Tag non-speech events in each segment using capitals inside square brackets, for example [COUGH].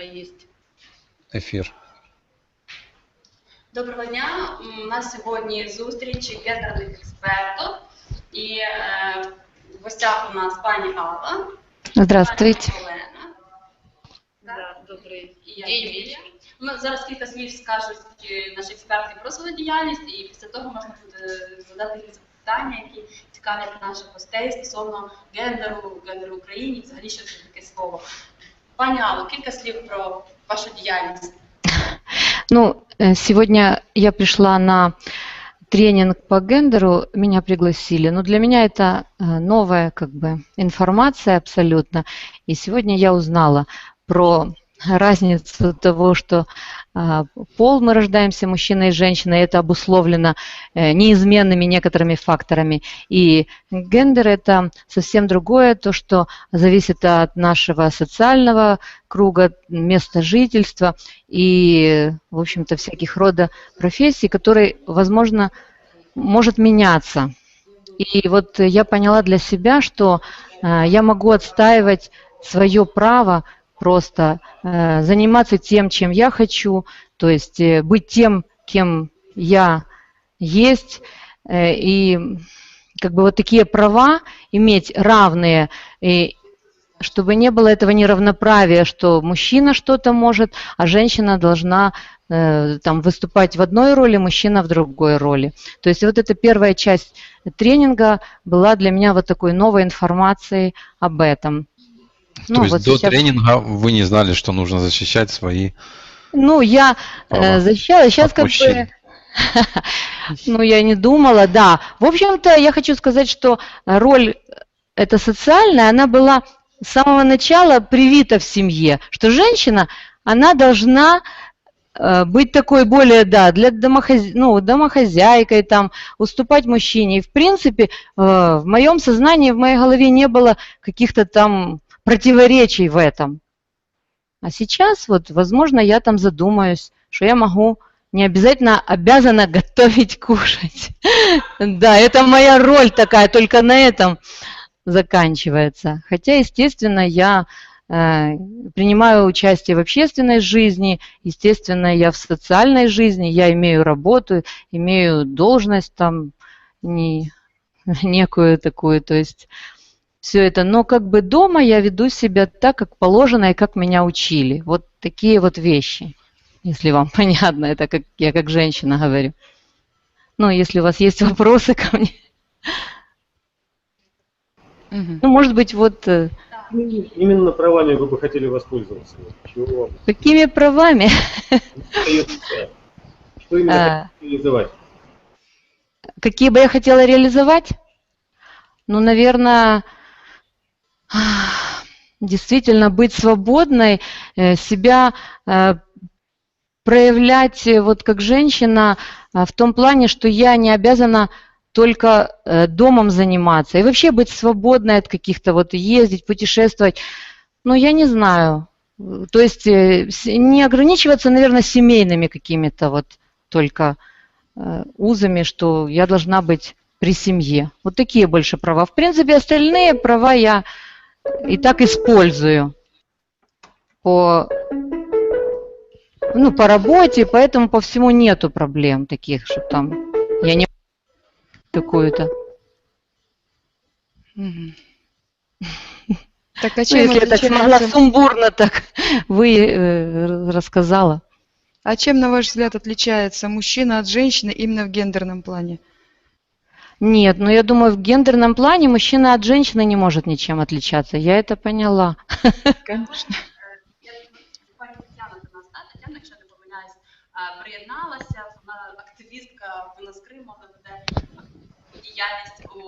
хай є. Эфир. Доброго дня. У нас сьогодні зустріч гендерних експертів. І е, в гостях у нас пані Алла, Здравствуйте. пані Олена Да, добрий і я. Ми зараз кілька слів скажуть е, наші експерти про свою діяльність, і після того можна буде задати якісь запитання, які цікавлять наших гостей стосовно гендеру, гендеру в Україні, взагалі що це таке слово. Пані Алло, кілька слів про вашу діяльність. Ну, э, сегодня я пришла на тренинг по гендеру, меня пригласили. Но для меня это э, новая как бы информация абсолютно. И сегодня я узнала про разницу того, что а, пол мы рождаемся мужчина и женщина, и это обусловлено э, неизменными некоторыми факторами. И гендер это совсем другое, то, что зависит от нашего социального круга, места жительства и, в общем-то, всяких рода профессий, которые, возможно, может меняться. И вот я поняла для себя, что э, я могу отстаивать свое право просто э, заниматься тем, чем я хочу, то есть э, быть тем, кем я есть, э, и как бы вот такие права иметь равные, и чтобы не было этого неравноправия, что мужчина что-то может, а женщина должна э, там выступать в одной роли, мужчина в другой роли. То есть вот эта первая часть тренинга была для меня вот такой новой информацией об этом. То Ну, есть вот до сейчас- тренинга вы не знали, что нужно защищать свои Ну, я права э, защищала, сейчас от как бы... [LAUGHS] Ну, я не думала, да. В общем-то, я хочу сказать, что роль эта социальная, она была с самого начала привита в семье, что женщина, она должна э, быть такой более, да, для домохоз... ну, домохозяйкой, там, уступать мужчине. И, в принципе, э, в моем сознании, в моей голове не было каких-то там противоречий в этом. А сейчас, вот, возможно, я там задумаюсь, что я могу не обязательно обязана [LAUGHS] готовить, кушать. [LAUGHS] Да, это моя роль такая, только на этом заканчивается. Хотя, естественно, я э, принимаю участие в общественной жизни, естественно, я в социальной жизни, я имею работу, имею должность там не, [LAUGHS] некую такую, то есть все это. Но как бы дома я веду себя так, как положено и как меня учили. Вот такие вот вещи, если вам [LAUGHS] понятно, это как я как женщина говорю. Ну, если у вас есть вопросы ко мне. Ну, может быть, вот э, Именно правами вы бы хотели воспользоваться. Чего вам какими правами? Что именно А. реализовать? Какие бы я хотела реализовать? Ну, наверное, действительно быть свободной, э, себя э, проявлять э, вот как женщина в том плане, что я не обязана только домом заниматься и вообще быть свободной от каких-то вот ездить, путешествовать. Ну, я не знаю. То есть не ограничиваться, наверное, семейными какими-то вот только узами, что я должна быть при семье. Вот такие больше права. В принципе, остальные права я и так использую по, ну, по работе, поэтому по всему нету проблем таких, что там я не такую-то. Мгм. Так а Ну, чем, если я так смогла сумбурно так [LAUGHS] вы э, рассказала. а чем, на ваш взгляд, отличается мужчина от женщины именно в гендерном плане? Нет, но я думаю, в гендерном плане мужчина от женщины не может ничем отличаться. Я это поняла. Конечно. Я пані Тетяна до нас, да? Тетяна, якщо не помиляюсь, е, приєдналася, вона активістка вона з Криму, вона веде діяльність у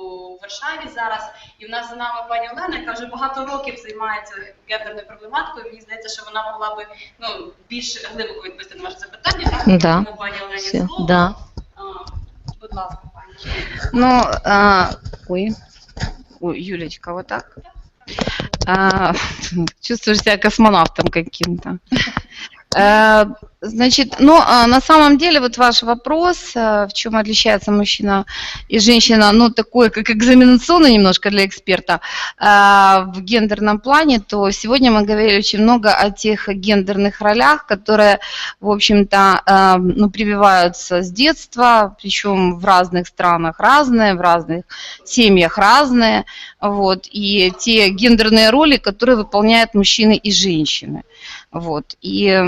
Варшаві зараз. І в нас за нами пані Олена, яка вже багато років займається гендерною проблематикою. Мені здається, що вона могла би ну, більш глибоко відповісти на ваше запитання. Так? Да. Тому пані Олені Все, слово. да. А, будь ласка, Ну, а, ой, ой, Юлечка, вот так. А, [LAUGHS] чувствуешь себя космонавтом каким-то. А, Значит, ну, а, на самом деле, вот ваш вопрос, а, в чем отличается мужчина и женщина, ну, такой, как экзаменационный немножко для эксперта, а, в гендерном плане, то сегодня мы говорили очень много о тех гендерных ролях, которые, в общем-то, ну, прививаются с детства, причем в разных странах разные, в разных семьях разные, вот, и те гендерные роли, которые выполняют мужчины и женщины. Вот. И,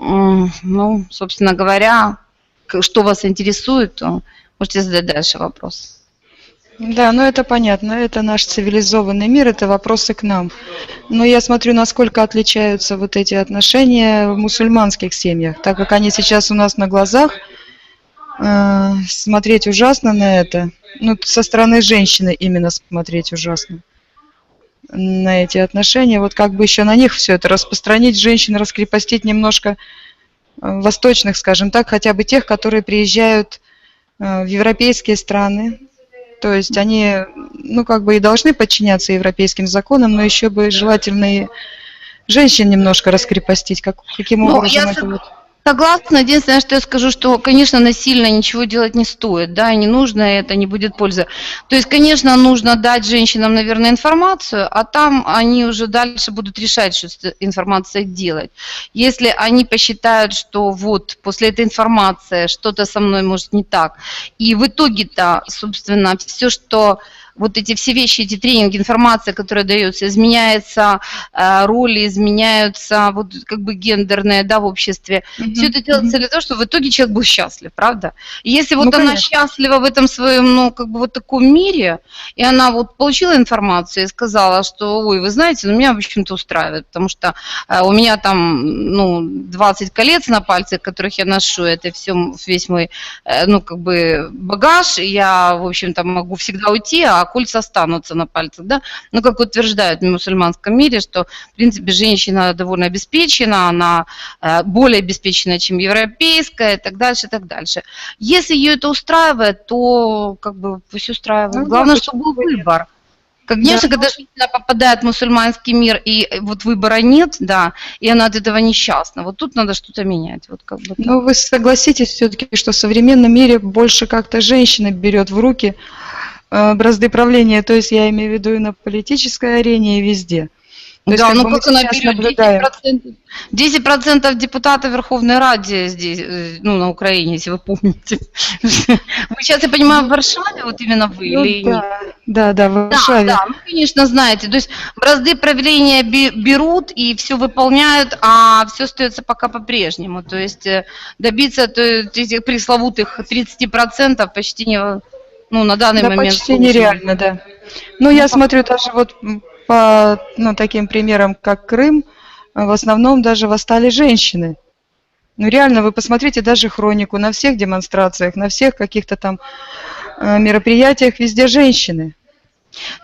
ну, собственно говоря, что вас интересует, можете задать дальше вопрос. Да, ну это понятно, это наш цивилизованный мир, это вопросы к нам. Но я смотрю, насколько отличаются вот эти отношения в мусульманских семьях, так как они сейчас у нас на глазах, э, смотреть ужасно на это, ну, со стороны женщины именно смотреть ужасно на эти отношения, вот как бы еще на них все это распространить, женщин раскрепостить немножко э, восточных, скажем так, хотя бы тех, которые приезжают э, в европейские страны, то есть они, ну, как бы и должны подчиняться европейским законам, но еще бы желательно и женщин немножко раскрепостить, как, каким Ну, образом я это сог- вот. Согласна. Единственное, что я скажу, что, конечно, насильно ничего делать не стоит, да, не нужно, это не будет пользы. То есть, конечно, нужно дать женщинам, наверное, информацию, а там они уже дальше будут решать, что с информацией делать. Если они посчитают, что вот после этой информации что-то со мной может не так, и в итоге-то, собственно, все, что вот эти все вещи, эти тренинги, информация, которая дается, изменяется э, роли, изменяются вот как бы гендерные, да, в обществе. Все это делается для того, чтобы в итоге человек был счастлив, правда? И если вот Ну, она конечно. счастлива в этом своем, ну, как бы вот таком мире, и она вот получила информацию и сказала, что, ой, вы знаете, ну, меня, в общем-то, устраивает, потому что э, у меня там, ну, 20 колец на пальцах, которых я ношу, это все, весь мой, э, ну, как бы багаж, я, в общем-то, могу всегда уйти, а кольца останутся на пальцах, да? Ну, как утверждают в мусульманском мире, что, в принципе, женщина довольно обеспечена, она э, более обеспечена, чем европейская, и так дальше, и так дальше. Если ее это устраивает, то как бы пусть устраивает. Ну да, Главное, чтобы был выбор. Конечно, когда женщина попадает в мусульманский мир, и вот выбора нет, да, и она от этого несчастна, вот тут надо что-то менять. Вот как бы так. Ну, вы согласитесь все-таки, что в современном мире больше как-то женщина берет в руки бразды правления, то есть я имею в виду и на политической арене, и везде. То есть, да, как ну мы как она берет? наблюдаем. 10%, 10% депутатов Верховной Ради здесь, э, ну, на Украине, если вы помните. [LAUGHS] Вы сейчас, я понимаю, в Варшаве, вот именно вы Ну или нет? да, да, да, в Да, Варшаве. да, ну, конечно, знаете. То есть бразды правления бе- берут и все выполняют, а все остается пока по-прежнему. То есть э, добиться то, этих пресловутых 30% почти не, ну, на данный Да, момент почти сложно. нереально, да. Ну, я смотрю даже вот по ну, таким примерам, как Крым, в основном даже восстали женщины. Ну, реально, вы посмотрите даже хронику на всех демонстрациях, на всех каких-то там э, мероприятиях, везде женщины.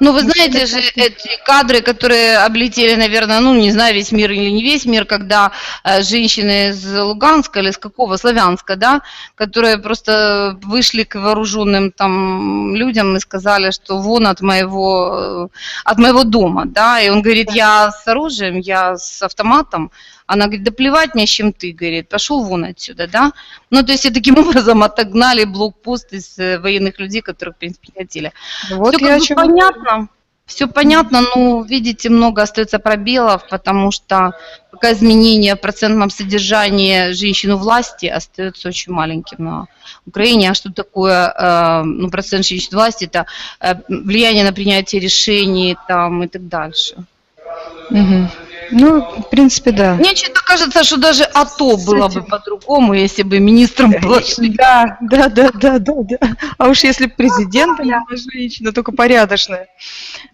Ну, вы Мужчины знаете же эти кадры, которые облетели, наверное, ну, не знаю, весь мир или не весь мир, когда э, женщины из Луганска или с какого, Славянска, да, которые просто вышли к вооруженным там людям и сказали, что вон от моего, э, от моего дома, да, и он говорит, я с оружием, я с автоматом, она говорит, да плевать мне, чем ты, говорит, пошел вон отсюда, да. Ну, то есть и таким [LAUGHS] образом отогнали блокпост из э, военных людей, которых, в принципе, хотели. Вот Все я как бы понятно. Все понятно, но, видите, много остается пробелов, потому что пока изменение в процентном содержании женщин у власти остается очень маленьким на Украине. А что такое э, ну, процент женщин у власти? Это э, влияние на принятие решений там, и так дальше. Мгм. Ну, в принципе, да. Мне что-то кажется, что даже АТО было бы по-другому, если бы министром была Да, да, да, да, да, да. А уж если бы президентом была женщина, только порядочная,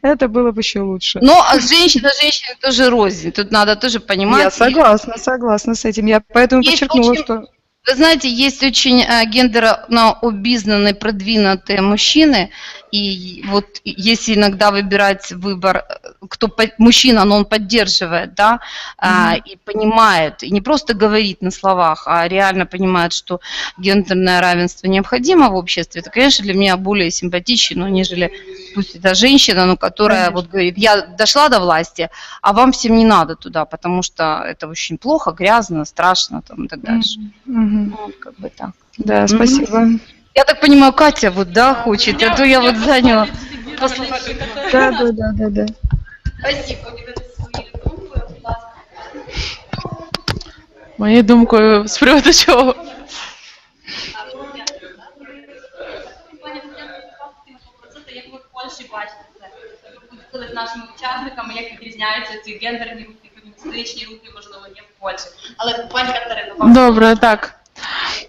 это было бы еще лучше. Но женщина, женщина тоже рознь. Тут надо тоже понимать. Я согласна, согласна с этим. Я поэтому Есть подчеркнула, очень- что Вы знаете, есть очень э, гендерно обизнанные, продвинутые мужчины, И вот если иногда выбирать выбор, кто мужчина, но он поддерживает, да, а, и понимает, и не просто говорит на словах, а реально понимает, что гендерное равенство необходимо в обществе, это, конечно, для меня более симпатичнее, ну, нежели пусть это женщина, но которая Конечно. вот говорит, я дошла до власти, а вам всем не надо туда, потому что это очень плохо, грязно, страшно там, и так дальше. Мгм. Ну, как бы так. Да, спасибо. Я так понимаю, Катя вот, да, хочет, а то я вот заняла. Послушай. Да, да, да, да, да. Спасибо, Ніна, свою думку, будь ласка. Моєю думкою з приводу чого? Пані Тетяна, процеси, як ви в Польщі бачите це? Ви будете з нашими учасниками, як відрізняються ці гендерні рухи, феміністичні рухи, можливо, є в Польщі. Але пані Катерина, вам Добре, так.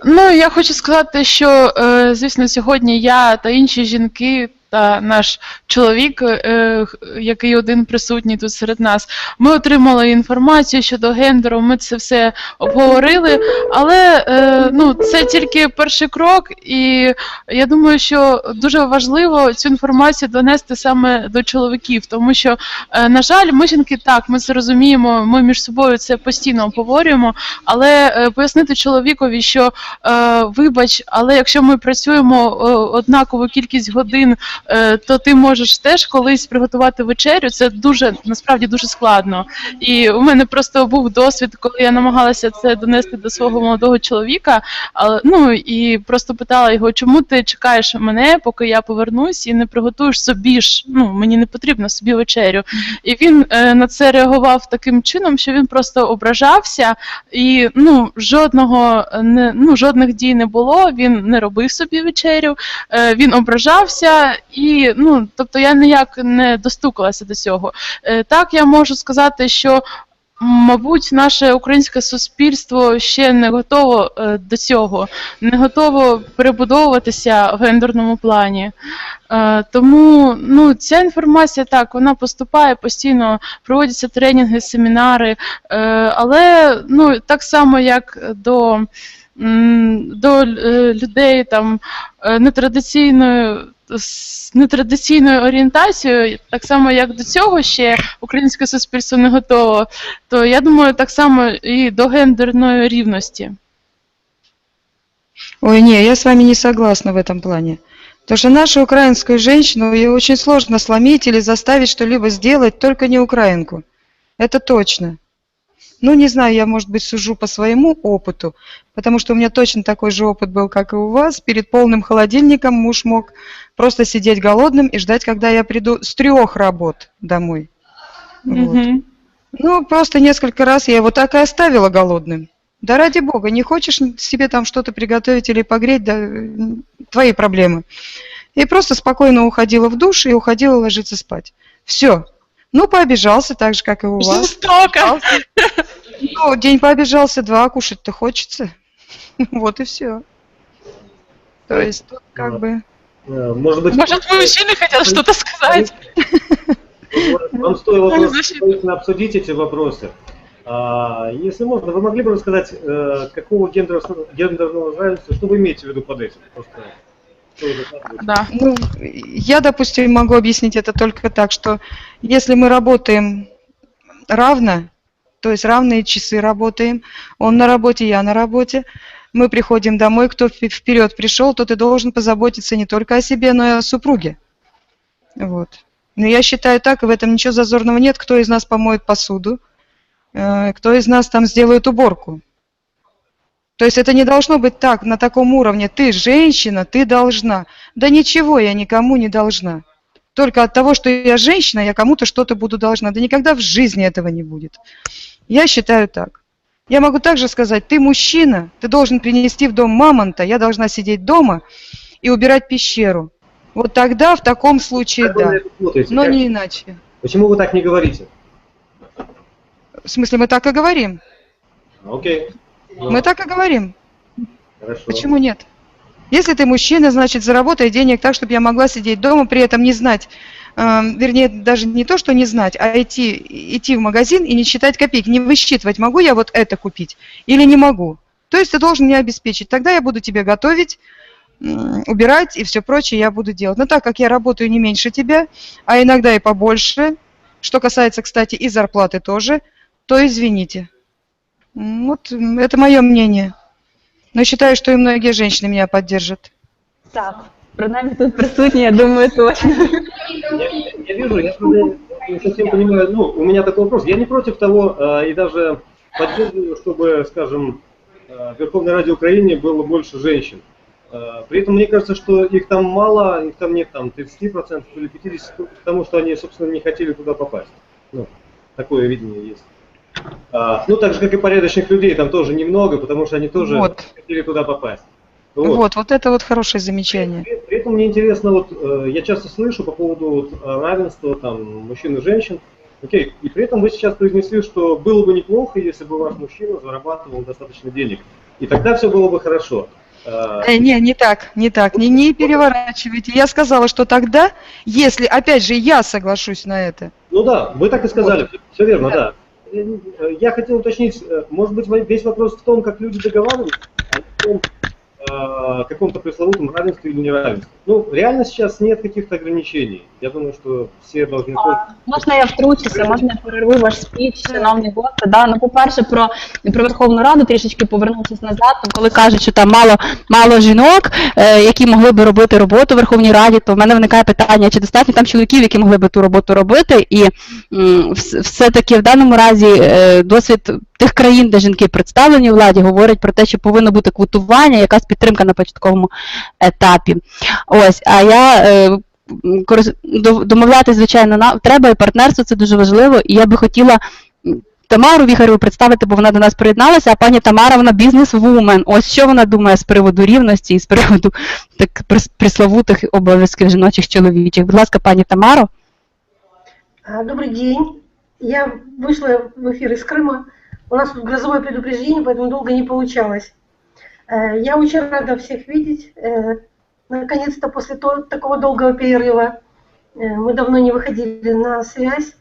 Ну, я хочу сказати, що, е, звісно, сьогодні я та інші жінки та наш чоловік, е, який один присутній тут серед нас, ми отримали інформацію щодо гендеру, ми це все обговорили, але е, ну, це тільки перший крок, і я думаю, що дуже важливо цю інформацію донести саме до чоловіків, тому що, е, на жаль, ми жінки так, ми це розуміємо, ми між собою це постійно обговорюємо, але е, пояснити чоловікові, що е, вибач, але якщо ми працюємо е, однакову кількість годин, е, то ти можеш теж колись приготувати вечерю. Це дуже насправді дуже складно. І у мене просто був досвід, коли я намагалася це донести до свого молодого чоловіка. Але ну і просто питала його, чому ти чекаєш мене, поки я повернусь, і не приготуєш собі ж. Ну мені не потрібно собі вечерю. І він е, на це реагував таким чином, що він просто ображався, і ну жодного не ну жодних дій не було. Він не робив собі вечерю, е, він ображався, і ну тобто я ніяк не достукалася до цього. Е, так я можу сказати, що. Мабуть, наше українське суспільство ще не готово е, до цього, не готово перебудовуватися в гендерному плані. Е, тому ну, ця інформація так, вона поступає постійно, проводяться тренінги, семінари, але ну, так само, як до, до людей там нетрадиційною з нетрадиційною орієнтацією, так само як до цього ще українське суспільство не готово, то я думаю, так само і до гендерної рівності. Ой, не, я с вами не согласна в этом плане. Потому что нашу украинскую женщину ее очень сложно сломить или заставить что-либо сделать, только не украинку. Это точно. Ну, не знаю, я, может быть, сужу по своему опыту, потому что у меня точно такой же опыт был, как и у вас. Перед полным холодильником муж мог просто сидеть голодным и ждать, когда я приду с трех работ домой. Вот. Мгм. Ну, просто несколько раз я его так и оставила голодным. Да ради бога, не хочешь себе там что-то приготовить или погреть, да твои проблемы. И просто спокойно уходила в душ и уходила ложиться спать. Все. Ну, пообижался так же, как и у вас. Жорстоко. Ну, день пообижался, два, кушать-то хочется. [LAUGHS] Вот и все. То есть тут как бы... Э, Может быть, Может, мужчины хотят что-то сказать? [LAUGHS] вам стоило обсудить эти вопросы. А, если можно, вы могли бы рассказать, э, какого гендерного, равенства, что вы имеете в виду под этим? Просто? Да. Ну, я, допустим, могу объяснить это только так, что если мы работаем равно, то есть равные часы работаем, он на работе, я на работе, мы приходим домой, кто впе- вперед пришел, тот и должен позаботиться не только о себе, но и о супруге. Вот. Но я считаю так, и в этом ничего зазорного нет, кто из нас помоет посуду, э, кто из нас там сделает уборку. То есть это не должно быть так, на таком уровне. Ты женщина, ты должна. Да ничего я никому не должна. Только от того, что я женщина, я кому-то что-то буду должна. Да никогда в жизни этого не будет. Я считаю так. Я могу также сказать, ты мужчина, ты должен принести в дом мамонта, я должна сидеть дома и убирать пещеру. Вот тогда в таком случае Как да, смотрите? но Как- не иначе. Почему вы так не говорите? В смысле, мы так и говорим. Окей. Ну, Мы так и говорим. Хорошо. Почему нет? Если ты мужчина, значит, заработай денег так, чтобы я могла сидеть дома, при этом не знать, э, вернее, даже не то, что не знать, а идти, идти в магазин и не считать копейки, не высчитывать, могу я вот это купить или не могу. То есть ты должен меня обеспечить. Тогда я буду тебе готовить, убирать и все прочее я буду делать. Но так как я работаю не меньше тебя, а иногда и побольше, что касается, кстати, и зарплаты тоже, то извините. Вот это мое мнение. Но считаю, что и многие женщины меня поддержат. Так, принаймні тут присутні, я думаю, точно. Я, я вижу, я правда, не совсем понимаю, ну, у меня такой вопрос. Я не против того э, и даже поддерживаю, чтобы, скажем, э, в Верховной Раде Украины было больше женщин. Э, При этом мне кажется, что их там мало, их там нет там 30% или 50%, потому что они, собственно, не хотели туда попасть. Ну, такое видение есть. А, ну, так же, как и порядочных людей, там тоже немного, потому что они тоже Вот. хотели туда попасть. Вот. вот, это вот хорошее замечание. При, при этом мне интересно, вот э, я часто слышу по поводу вот, э, равенства там мужчин и женщин. Окей, и при этом вы сейчас произнесли, что было бы неплохо, если бы ваш мужчина зарабатывал достаточно денег. И тогда все было бы хорошо. Э, Э, не, не так, не так, не, не переворачивайте. Я сказала, что тогда, если, опять же, я соглашусь на это, ну да, вы так и сказали, все верно, да. Э, Я хотел уточнить, э, может быть, весь вопрос в том, как люди договариваются, а в том, э, каком-то пресловутом равенстве или неравенстве. Ну, реально сейчас нет каких-то ограничений. Я думаю, что все должны... Можна я втручуся, можна я перерву ваш спіч, шановні гості. Да? Ну, по-перше, про, про Верховну Раду трішечки повернувшись назад, то коли кажуть, що там мало, мало жінок, е, які могли би робити роботу в Верховній Раді, то в мене виникає питання, чи достатньо там чоловіків, які могли би ту роботу робити, і все-таки в даному разі е, досвід тих країн, де жінки представлені у владі, говорить про те, що повинно бути квотування, якась підтримка на початковому етапі. Ось, а я е, м, корис- до- домовлятись, звичайно, на треба, і партнерство це дуже важливо. І я би хотіла м, Тамару Віхареву представити, бо вона до нас приєдналася, а пані Тамара, вона бізнес-вумен. Ось що вона думає з приводу рівності і з приводу так прис- приславутих обов'язків жіночих чоловічих. Будь ласка, пані Тамаро. А, Добрый день. Я вышла в эфир из Крыма. У нас тут грозовое предупреждение, поэтому долго не получалось. Э, Я очень рада всех видеть. Э, Наконец-то после такого долгого перерыва э, мы давно не выходили на связь.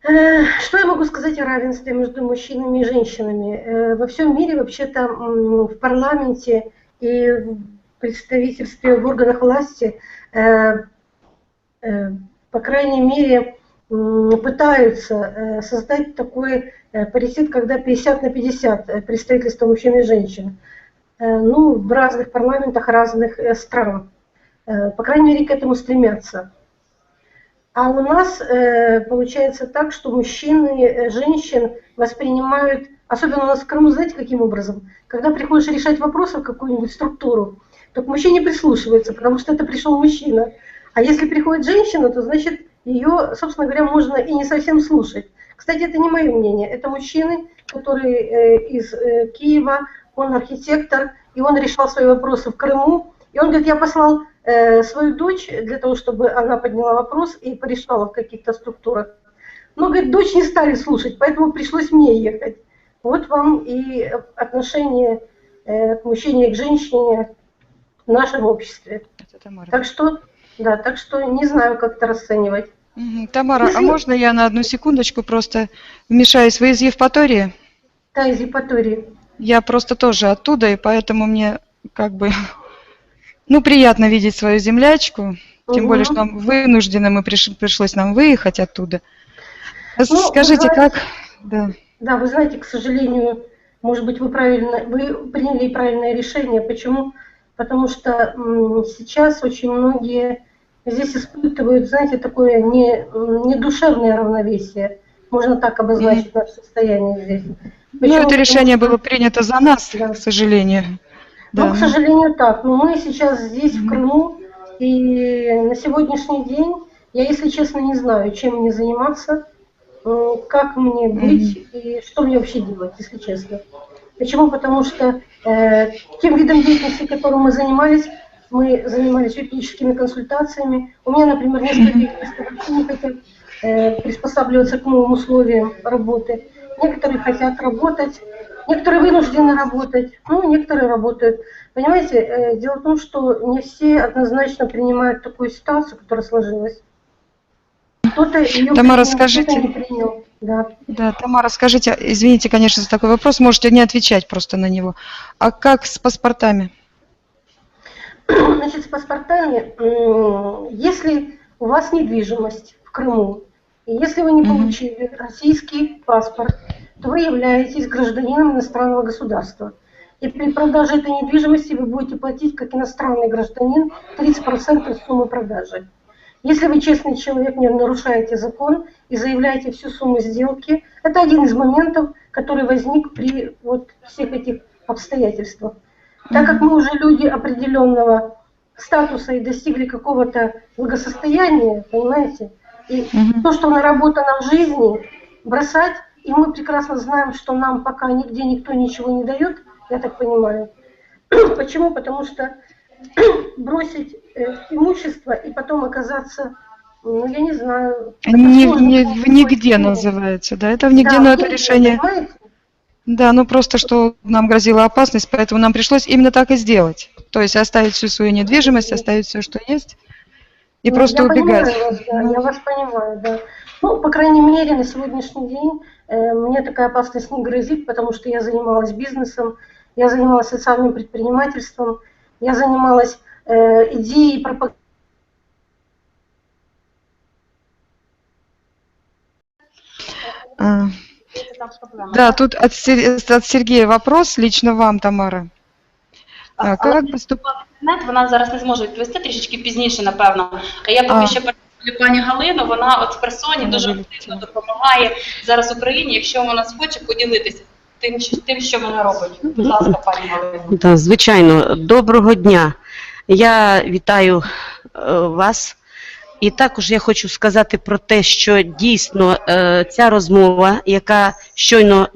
Что я могу сказать о равенстве между мужчинами и женщинами? Во всем мире вообще-то в парламенте и в представительстве в органах власти по крайней мере, пытаются создать такой паритет, когда 50 на 50 э, представительство мужчин и женщин. Э, Ну, в разных парламентах разных э, стран. Э, По крайней мере, к этому стремятся. А у нас э, получается так, что мужчины э, женщин воспринимают, особенно у нас в Крыму, знаете, каким образом? Когда приходишь решать вопросы в какую-нибудь структуру, то к мужчине прислушиваются, потому что это пришел мужчина. А если приходит женщина, то значит ее, собственно говоря, можно и не совсем слушать. Кстати, это не мое мнение, это мужчины, которые э, из э, Киева, он архитектор, и он решал свои вопросы в Крыму. И он говорит, я послал э, свою дочь для того, чтобы она подняла вопрос и порешала в каких-то структурах. Но, говорит, дочь не стали слушать, поэтому пришлось мне ехать. Вот вам и отношение к мужчине и к женщине в нашем обществе. Так что, да, так что не знаю, как это расценивать. Тамара, а можно я на одну секундочку просто вмешаюсь? Вы из Евпатории? Да, из Евпатории. Я просто тоже оттуда, и поэтому мне как бы, ну, приятно видеть свою землячку. Тем более, что нам вынуждены, мы приш- пришлось нам выехать оттуда. А Ну, Скажите, вы как... Да. Да, вы знаете, к сожалению, может быть, вы правильно, вы приняли правильное решение. Почему? Потому что сейчас очень многие здесь испытывают, знаете, такое не, не душевное равновесие. Можно так обозначить наше состояние здесь. Ну, Почему? это Потому решение было принято за нас, Да. к сожалению. Ну, Да. к сожалению, так. Но мы сейчас здесь, в Крыму, и на сегодняшний день я, если честно, не знаю, чем мне заниматься, как мне быть и что мне вообще делать, если честно. Почему? Потому что э, тем видом деятельности, которым мы занимались, мы занимались юридическими консультациями. У меня, например, несколько юристов вообще не хотят э, приспосабливаться к новым условиям работы. Некоторые хотят работать, некоторые вынуждены работать, ну, некоторые работают. Понимаете, э, дело в том, что не все однозначно принимают такую ситуацию, которая сложилась. Кто-то ее Тамара, принял, скажите. не принял. Да. Да, Тамара, скажите, извините, конечно, за такой вопрос, можете не отвечать просто на него. А как с паспортами? Значит, с паспортами, если у вас недвижимость в Крыму, и если вы не получили российский паспорт, то вы являетесь гражданином иностранного государства. И при продаже этой недвижимости вы будете платить как иностранный гражданин 30% суммы продажи. Если вы честный человек, не нарушаете закон и заявляете всю сумму сделки, это один из моментов, который возник при вот всех этих обстоятельствах. Так как мы уже люди определенного статуса и достигли какого-то благосостояния, понимаете, и Мгм. то, что наработано в жизни, бросать, и мы прекрасно знаем, что нам пока нигде никто ничего не дает, я так понимаю. [CLEARS THROAT] Почему? Потому что [CLEARS THROAT] бросить э, имущество и потом оказаться, ну, я не знаю... Не, не- в нигде называется, да, это в нигде, Да, но это решение, понимаете? Да, ну просто что нам грозила опасность, поэтому нам пришлось именно так и сделать. То есть оставить всю свою недвижимость, оставить все, что есть, и Ну, просто я убегать. Понимаю вас, да, я вас понимаю, да. Ну, по крайней мере, на сегодняшний день э, мне такая опасность не грозит, потому что я занималась бизнесом, я занималась социальным предпринимательством, я занималась э, идеей пропаганды. А, Да, тут от, от Сергея вопрос, лично вам, Тамара. А, Але Как поступить? інтернет вона зараз не зможе відповісти трішечки пізніше, напевно. А я поки А. що передаю пані Галину, вона от в персоні дуже активно допомагає зараз Україні, якщо вона схоче поділитися тим, тим, що вона робить. Будь ласка, пані Галина. Да, звичайно, доброго дня. Я вітаю е, вас. І також я хочу сказати про те, що дійсно е, ця розмова, яка щойно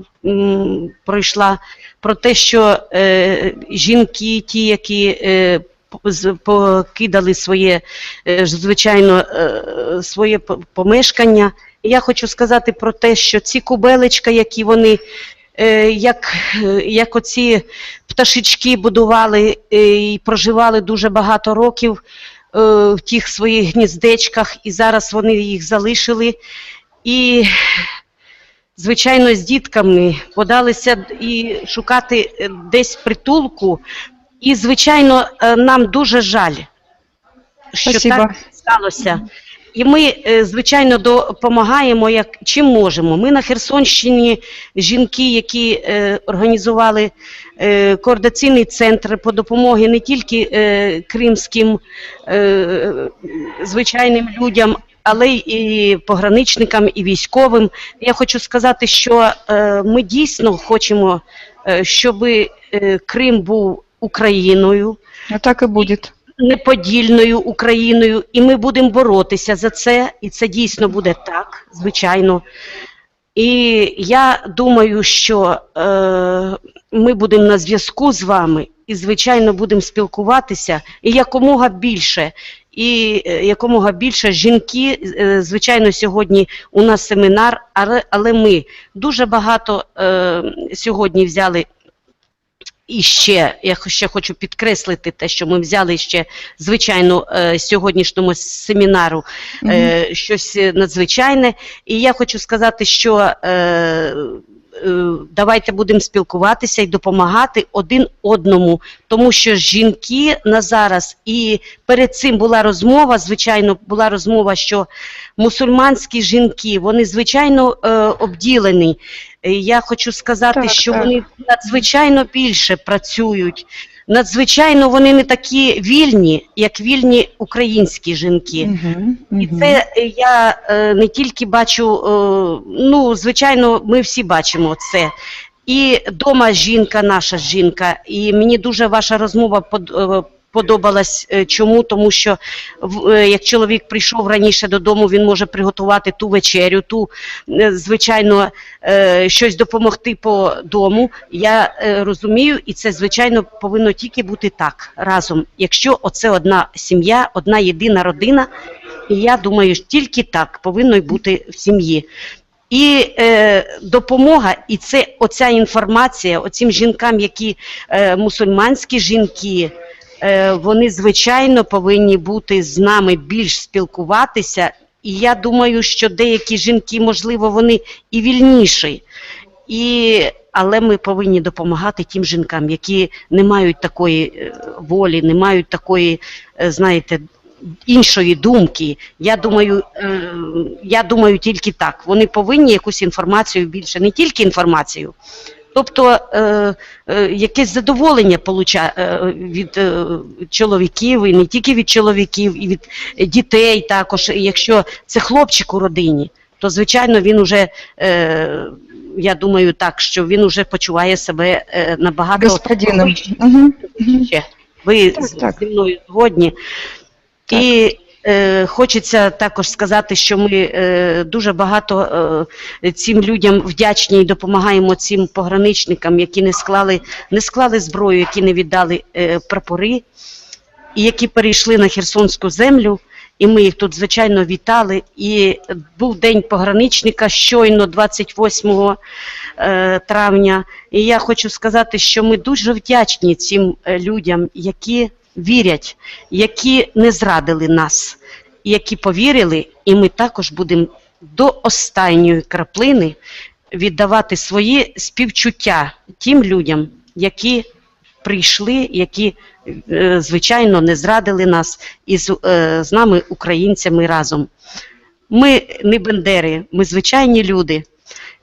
пройшла, про те, що е, жінки, ті, які е, покидали своє, звичайно, своє помешкання. Я хочу сказати про те, що ці кубелечка, які вони як, як оці пташечки будували і проживали дуже багато років в тих своїх гніздечках, і зараз вони їх залишили. І, звичайно, з дітками подалися і шукати е, десь притулку. І, звичайно, е, нам дуже жаль, що Спасибо. так сталося. І ми, е, звичайно, допомагаємо як чим можемо. Ми на Херсонщині жінки, які е, організували е, координаційний центр по допомогі не тільки е, кримським е, звичайним людям, але і пограничникам, і військовим. Я хочу сказати, що е, ми дійсно хочемо, е, щоб Крим був Україною А так и будет. Неподільною Україною, і ми будемо боротися за це, і це дійсно буде так, звичайно. І я думаю, що е, ми будемо на зв'язку з вами і, звичайно, будемо спілкуватися і якомога більше. І е, якомога більше жінки, е, звичайно, сьогодні у нас семінар, але, ми дуже багато е, сьогодні взяли і ще я ще хочу підкреслити те, що ми взяли ще звичайно е, з сьогоднішнього семінару е, щось надзвичайне. І я хочу сказати, що е, давайте будемо спілкуватися і допомагати один одному, тому що жінки на зараз і перед цим була розмова. Звичайно, була розмова, що мусульманські жінки вони звичайно обділені. Е, Я хочу сказати, Так, що так. вони надзвичайно більше працюють. Надзвичайно вони не такі вільні, як вільні українські жінки. Мгм, І це я е, не тільки бачу, е, ну, звичайно, ми всі бачимо це. І дома жінка, наша жінка. І мені дуже ваша розмова под- е, подобалась. Е, Чому? Тому що е, як чоловік прийшов раніше додому, він може приготувати ту вечерю, ту, е, звичайно, щось допомогти по дому. Я розумію, і це, звичайно, повинно тільки бути так разом. Якщо оце одна сім'я, одна єдина родина, і я думаю, тільки так повинно й бути в сім'ї. І е, допомога, і це оця інформація, оцім жінкам, які е, мусульманські жінки, вони звичайно повинні бути з нами більш спілкуватися. І я думаю, що деякі жінки, можливо, вони і вільніші. І але ми повинні допомагати тим жінкам, які не мають такої е, волі, не мають такої, е, знаєте, іншої думки. Я думаю, е, я думаю тільки так. Вони повинні якусь інформацію більше, не тільки інформацію. Тобто е, е, якесь задоволення получа, е, від е, чоловіків, і не тільки від чоловіків, і від дітей також. І Якщо це хлопчик у родині, то звичайно він уже, е, я думаю, так, що він уже почуває себе е, набагато Господином. вище. Ви Так, так. зі мною згодні. Так. І хочеться також сказати, що ми е, дуже багато е, цим людям вдячні і допомагаємо цим пограничникам, які не склали, не склали зброю, які не віддали е, прапори, і які перейшли на Херсонську землю. І ми їх тут, звичайно, вітали. І був день пограничника щойно 28 е, травня. І я хочу сказати, що ми дуже вдячні цим е, людям, які вірять, які не зрадили нас, які повірили, і ми також будемо до останньої краплини віддавати свої співчуття тим людям, які прийшли, які, е, звичайно, не зрадили нас і е, з нами, українцями, разом. Ми не бендери, ми звичайні люди,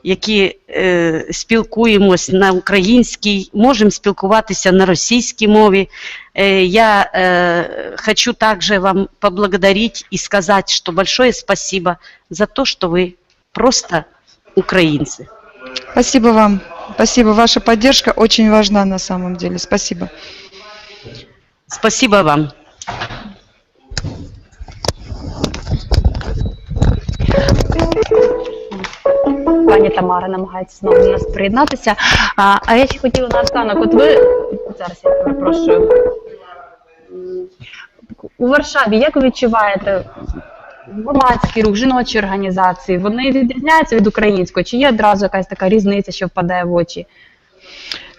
які е, спілкуємось на українській, можемо спілкуватися на російській мові. Э, Я э, хочу также вам поблагодарить и сказать, что большое спасибо за то, что вы просто украинцы. Спасибо вам. Спасибо. Ваша поддержка очень важна на самом деле. Спасибо. Спасибо вам. Пані Тамара намагається знову до нас приєднатися. А, а я ще хотіла наостанок, от ви зараз я перепрошую. М, У Варшаві, як ви відчуваєте громадський рух, жіночі організації? Вони відрізняються від української? Чи є одразу якась така різниця, що впадає в очі?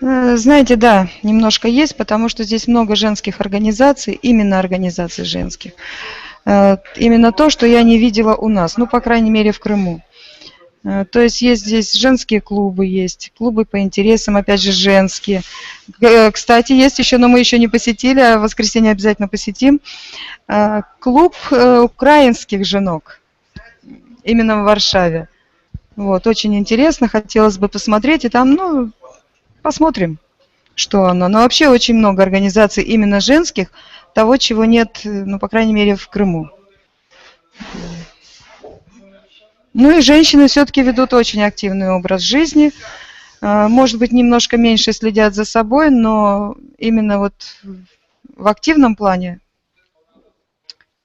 Э, Знаете, да, немножко есть, потому что здесь много женских организаций, именно организаций женских. Э, Именно то, что я не видела у нас, ну, по крайней мере, в Крыму. Э, То есть есть здесь женские клубы, есть клубы по интересам, опять же, женские. Э, Кстати, есть еще, но мы еще не посетили, а в воскресенье обязательно посетим, э, клуб украинских женок, именно в Варшаве. Вот, очень интересно, хотелось бы посмотреть, и там, ну, посмотрим, что оно. Но вообще очень много организаций именно женских, того, чего нет, ну, по крайней мере, в Крыму. Ну и женщины все-таки ведут очень активный образ жизни. А, Может быть, немножко меньше следят за собой, но именно вот в активном плане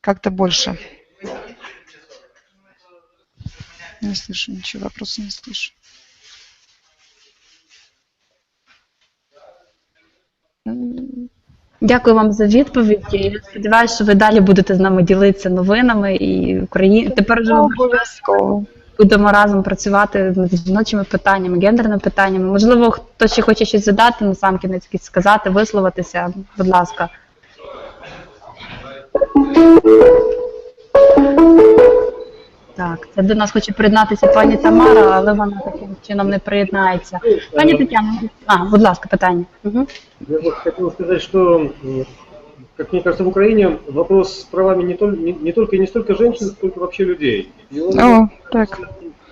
как-то больше. Не слышу ничего, вопроса не слышу. Дякую вам за відповідь. Я сподіваюся, що ви далі будете з нами ділитися новинами і Україні. Тепер вже Обов'язково. будемо разом працювати над жіночими питаннями, гендерними питаннями. Можливо, хто ще хоче щось задати, на сам кінець сказати, висловитися. Будь ласка. Так, це до нас хоче приєднатися пані Тамара, але вона таким чином не приєднається. Пані Тетяна, а, будь ласка, питання. Угу. Я вот хотел сказать, что, м, как мне кажется, в Украине вопрос с правами не, тол- не, не только и не столько женщин, сколько вообще людей. И он О, так.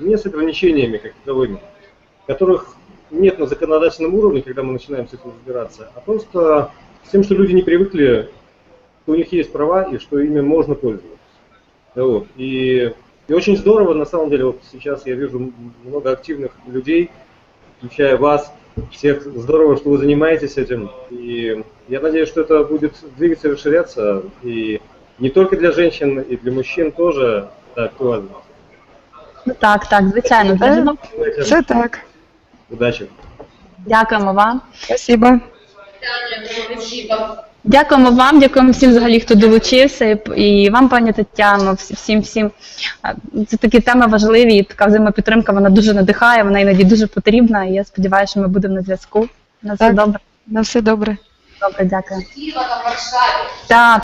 не с ограничениями как таковыми, которых нет на законодательном уровне, когда мы начинаем с этим разбираться, а просто с тем, что люди не привыкли, что у них есть права и что ими можно пользоваться. Вот. И, и очень здорово, на самом деле, вот сейчас я вижу много активных людей, включая вас, всех здорово, что вы занимаетесь этим. И я надеюсь, что это будет двигаться и расширяться. И не только для женщин, и для мужчин тоже это актуально. Ну так, так, звичайно. Для жінок. Це так. Удачи! Дякуємо вам. Спасибо. Дякуємо вам, дякуємо всім взагалі, хто долучився, і, і вам, пані Тетяно, всім всім. Це такі теми важливі, і така взаємопідтримка, вона дуже надихає, вона іноді дуже потрібна. І я сподіваюся, що ми будемо на зв'язку. На все Так. добре. На все добре. Добре, дякую. Так.